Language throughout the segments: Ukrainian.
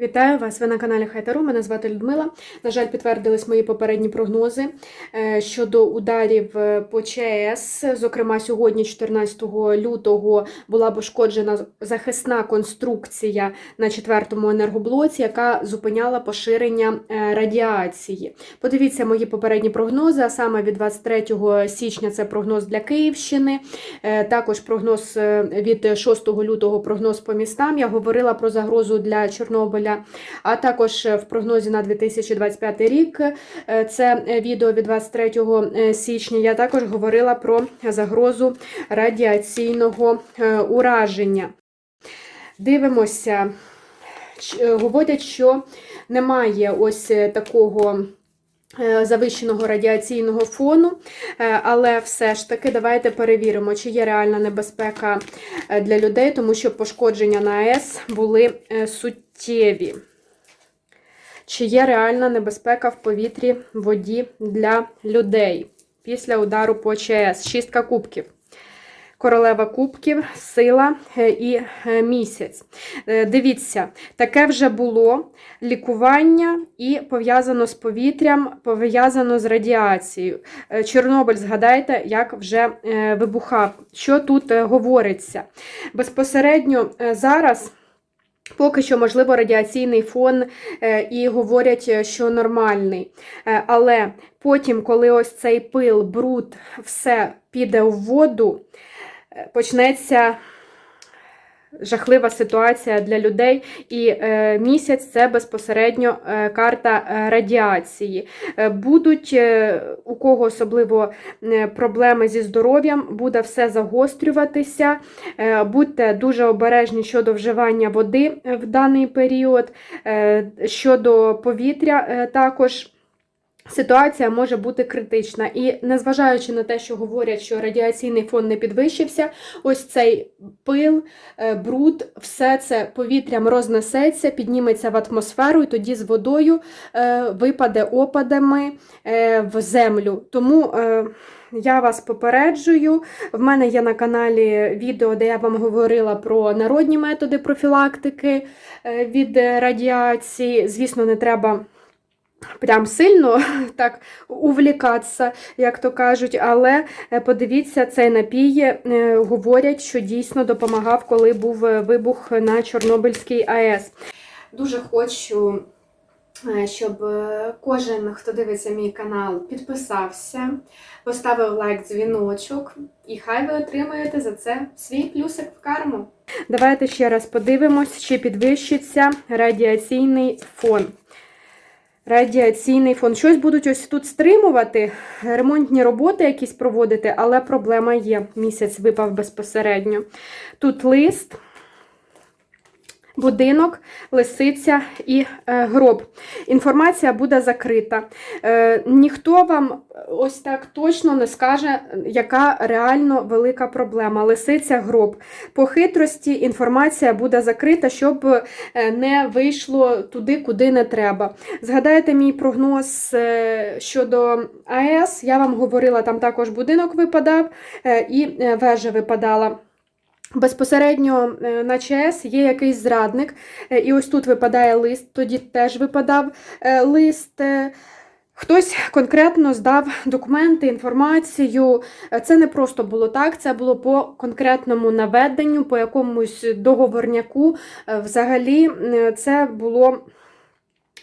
Вітаю вас! Ви на каналі Хайтару. Мене звати Людмила. На жаль, підтвердились мої попередні прогнози е, щодо ударів е, по ЧАЕС. Зокрема, сьогодні, 14 лютого, була пошкоджена захисна конструкція на четвертому енергоблоці, яка зупиняла поширення е, радіації. Подивіться мої попередні прогнози. А саме від 23 січня це прогноз для Київщини. Також прогноз від 6 лютого прогноз по містам. Я говорила про загрозу для Чорнобиля. А також в прогнозі на 2025 рік е, це відео від 23 січня. Я також говорила про загрозу радіаційного е, ураження. Дивимося, е, говорять, що немає ось е, такого. е, Завищеного радіаційного фону, Е, але все ж таки давайте перевіримо, чи є реальна небезпека е, для людей, тому що пошкодження на АЕС були е, суттєві. Чи є реальна небезпека в повітрі, воді для людей після удару по ЧАЕС? Шістка кубків. Королева кубків, сила е, і е, місяць. Е, Дивіться, таке вже було лікування і пов'язано з повітрям, пов'язано з радіацією. Чорнобиль, згадайте, як вже вибухав. Що тут говориться? Безпосередньо зараз. Поки що, можливо, радіаційний фон е, і говорять, е, що нормальний. Е, Але потім, коли ось цей пил, бруд, все піде в воду, почнеться жахлива ситуація для людей. І е, місяць це безпосередньо е, карта е, радіації. Будуть у кого особливо проблеми зі здоров'ям, буде все загострюватися. Будьте дуже обережні щодо вживання води в даний період, щодо повітря також. Ситуація може бути критична, і незважаючи на те, що говорять, що радіаційний фон не підвищився, ось цей пил, е, бруд, все це повітрям рознесеться, підніметься в атмосферу, і тоді з водою е, випаде опадами е, в землю. Тому я вас попереджую. В мене є на каналі відео, де я вам говорила про народні методи профілактики від радіації. Звісно, не треба. Прям сильно так увлікатися, як то кажуть, але е, подивіться, цей напій е, говорять, що дійсно допомагав, коли був е, вибух на Чорнобильській АЕС. Дуже хочу, щоб кожен, хто дивиться мій канал, підписався, поставив лайк, дзвіночок, і хай ви отримаєте за це свій плюсик в карму. Давайте ще раз подивимось, чи підвищиться радіаційний фон. Радіаційний фон. Щось будуть ось тут стримувати, ремонтні роботи якісь проводити, але проблема є. Місяць випав безпосередньо. Тут лист, будинок, лисиця і е, гроб. Інформація буде закрита. Е, ніхто вам ось так точно не скаже, яка реально велика проблема. Лисиця, гроб. По хитрості інформація буде закрита, щоб е, не вийшло туди, куди не треба. Згадайте мій прогноз е, щодо АЕС. Я вам говорила, там також будинок випадав е, і е, вежа випадала. Безпосередньо е, на ЧАЕС є якийсь зрадник, е, і ось тут випадає лист, тоді теж випадав е, лист. Хтось конкретно здав документи, інформацію. Це не просто було так, це було по конкретному наведенню, по якомусь договорняку. Взагалі, це було.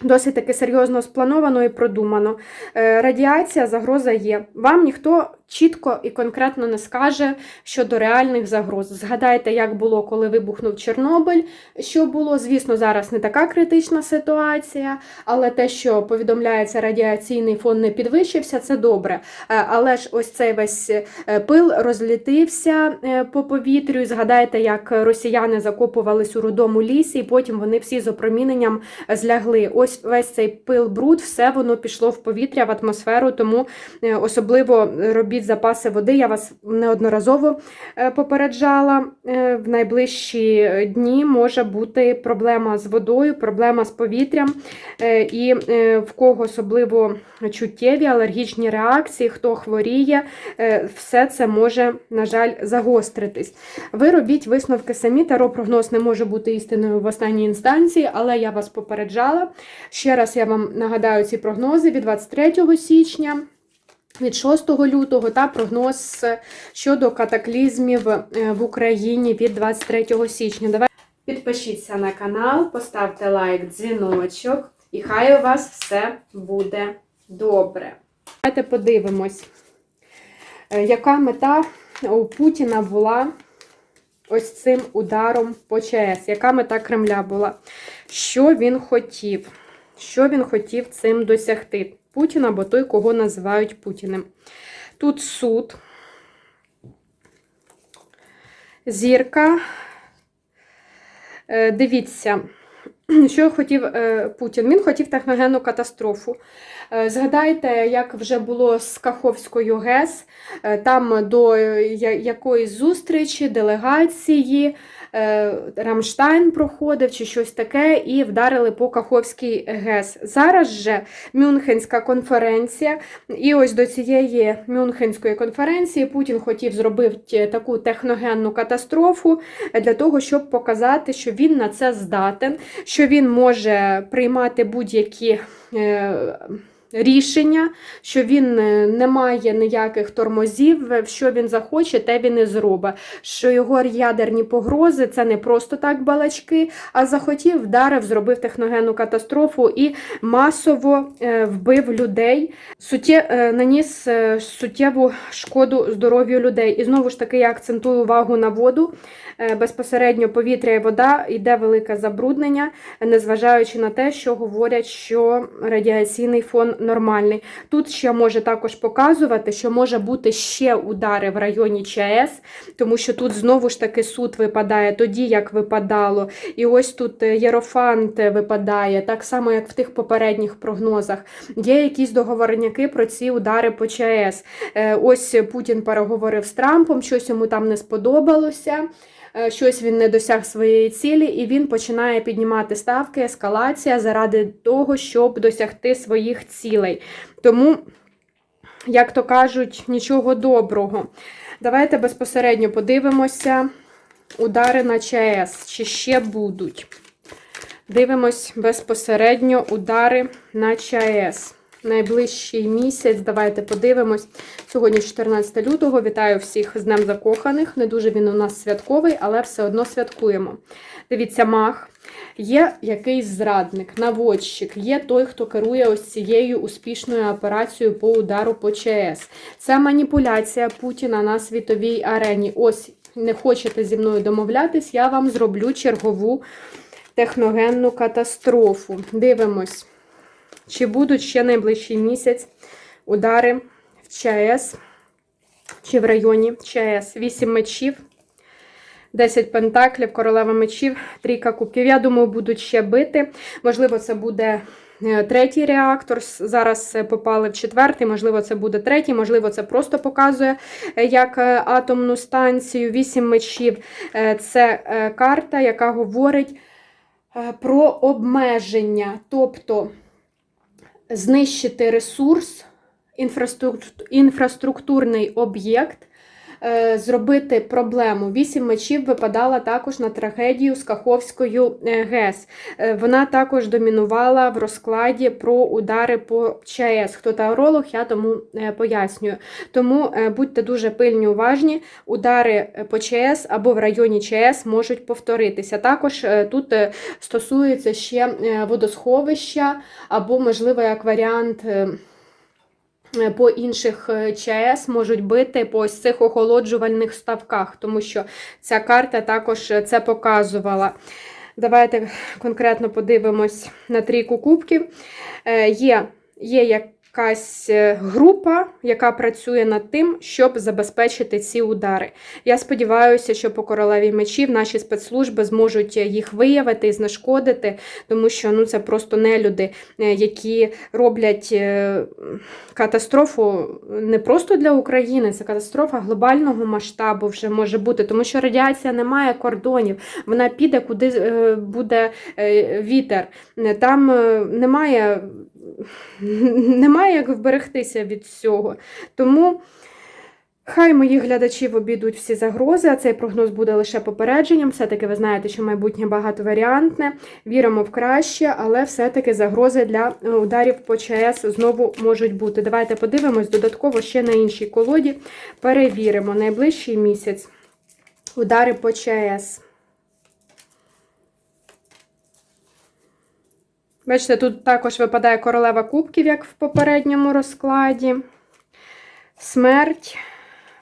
Досить таки серйозно сплановано і продумано. Радіація, загроза є. Вам ніхто чітко і конкретно не скаже щодо реальних загроз. Згадайте, як було, коли вибухнув Чорнобиль. Що було, звісно, зараз не така критична ситуація, але те, що повідомляється, радіаційний фон не підвищився, це добре. Е, Але ж ось цей весь е, пил розлітився е, по повітрю. Згадайте, як росіяни закопувались у рудому лісі, і потім вони всі з опроміненням злягли. Ось весь цей пил, бруд, все воно пішло в повітря, в атмосферу, тому особливо робіть робіть запаси води. Я вас неодноразово е, попереджала. Е, В найближчі дні може бути проблема з водою, проблема з повітрям. Е, І е, в кого особливо чуттєві алергічні реакції, хто хворіє, е, все це може, на жаль, загостритись. Ви робіть висновки самі. Таро прогноз не може бути істиною в останній інстанції, але я вас попереджала. Ще раз я вам нагадаю ці прогнози від 23 січня. Від 6 лютого та прогноз щодо катаклізмів е, в Україні від 23 січня. Давай підпишіться на канал, поставте лайк, дзвіночок, і хай у вас все буде добре. Давайте подивимось, е, яка мета у Путіна була ось цим ударом по ЧАЕС. Яка мета Кремля була? Що він хотів? Що він хотів цим досягти? Путін або той, кого називають Путіним. Тут суд, зірка. Е, Дивіться, що хотів е, Путін? Він хотів техногенну катастрофу. Е, Згадайте, як вже було з Каховською ГЕС, е, там до якоїсь зустрічі, делегації, Рамштайн проходив чи щось таке, і вдарили по Каховській ГЕС. Зараз же Мюнхенська конференція, і ось до цієї Мюнхенської конференції Путін хотів зробити таку техногенну катастрофу для того, щоб показати, що він на це здатен, що він може приймати будь-які. Рішення, що він е, не має ніяких тормозів, е, що він захоче, те він і зробить. Що його ядерні погрози це не просто так балачки, а захотів, вдарив, зробив техногенну катастрофу і масово е, вбив людей, суттє, наніс суттєву шкоду здоров'ю людей. І знову ж таки я акцентую увагу на воду. Безпосередньо повітря і вода йде велике забруднення, незважаючи на те, що говорять, що радіаційний фон нормальний. Тут ще може також показувати, що може бути ще удари в районі ЧАЕС, тому що тут знову ж таки суд випадає тоді, як випадало. І ось тут е, Єрофант випадає, так само, як в тих попередніх прогнозах. Є якісь договорняки про ці удари по ЧАЕС. Е, Ось Путін переговорив з Трампом, щось йому там не сподобалося. Е, Щось він не досяг своєї цілі, і він починає піднімати ставки, ескалація заради того, щоб досягти своїх цілей. Тому, як то кажуть, нічого доброго. Давайте безпосередньо подивимося удари на ЧАЕС, чи ще будуть. Дивимось безпосередньо удари на ЧАЕС. Найближчий місяць, давайте подивимось. Сьогодні 14 лютого. Вітаю всіх з Днем Закоханих. Не дуже він у нас святковий, але все одно святкуємо. Дивіться, мах. Є якийсь зрадник, наводчик, є той, хто керує ось цією успішною операцією по удару по ЧАЕС. Це маніпуляція Путіна на світовій арені. Ось не хочете зі мною домовлятись, я вам зроблю чергову техногенну катастрофу. Дивимось, чи будуть ще найближчий місяць удари в ЧАЕС чи в районі ЧАЕС. Вісім мечів. 10 пентаклів, королева мечів, трійка кубків. Я думаю, будуть ще бити. Можливо, це буде е, третій реактор. Зараз е, попали в четвертий, можливо, це буде третій, можливо, це просто показує е, як атомну станцію. Вісім мечів це карта, яка говорить про обмеження, тобто знищити ресурс, інфраструк- інфраструктурний об'єкт зробити проблему. Вісім мечів випадала також на трагедію з Каховською е, ГЕС. Е, Вона також домінувала в розкладі про удари по ЧАЕС. Хто тауролог, я тому е, пояснюю. Тому е, будьте дуже пильні, уважні. Удари е, по ЧАЕС або в районі ЧАЕС можуть повторитися. Також е, тут е, стосується ще е, водосховища, або, можливо, як варіант. Е, По інших е, ЧАЕС можуть бити по ось цих охолоджувальних ставках, тому що ця карта також е, це показувала. Давайте конкретно подивимось на трійку кубків. Є, є як якась е, група, яка працює над тим, щоб забезпечити ці удари. Я сподіваюся, що по королеві мечів наші спецслужби зможуть їх виявити і знешкодити, тому що ну, це просто нелюди, е, які роблять е, катастрофу не просто для України, це катастрофа глобального масштабу вже може бути, тому що радіація не має кордонів, вона піде, куди е, буде е, вітер. Там е, немає, немає як вберегтися від всього. Тому. Хай моїх глядачів обійдуть всі загрози, а цей прогноз буде лише попередженням. Все-таки ви знаєте, що майбутнє багатоваріантне. Віримо в краще, але все-таки загрози для ударів по ЧАЕС знову можуть бути. Давайте подивимось додатково ще на іншій колоді. Перевіримо найближчий місяць. Удари по ЧАЕС. Бачите, тут також випадає королева кубків, як в попередньому розкладі. Смерть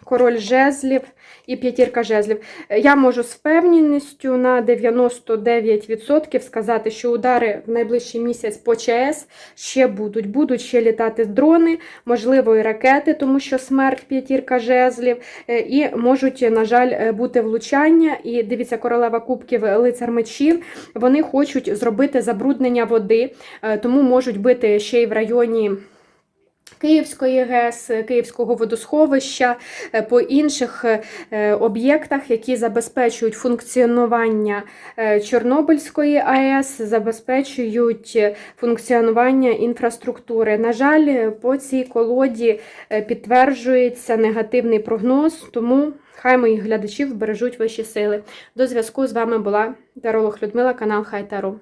король жезлів і п'ятірка жезлів. Я можу з впевненістю на 99% сказати, що удари в найближчий місяць по ЧАЕС ще будуть. Будуть ще літати дрони, можливо, і ракети, тому що смерть п'ятірка жезлів, е, і можуть, на жаль, е, бути влучання. І дивіться, королева кубків, лицар мечів. Вони хочуть зробити забруднення води, е, тому можуть бити ще й в районі. Київської ГЕС, Київського водосховища, е, по інших е, об'єктах, які забезпечують функціонування е, Чорнобильської АЕС, забезпечують функціонування інфраструктури. На жаль, по цій колоді підтверджується негативний прогноз, тому хай моїх глядачів бережуть вищі сили. До зв'язку з вами була Таролог Людмила, канал Хай Таро.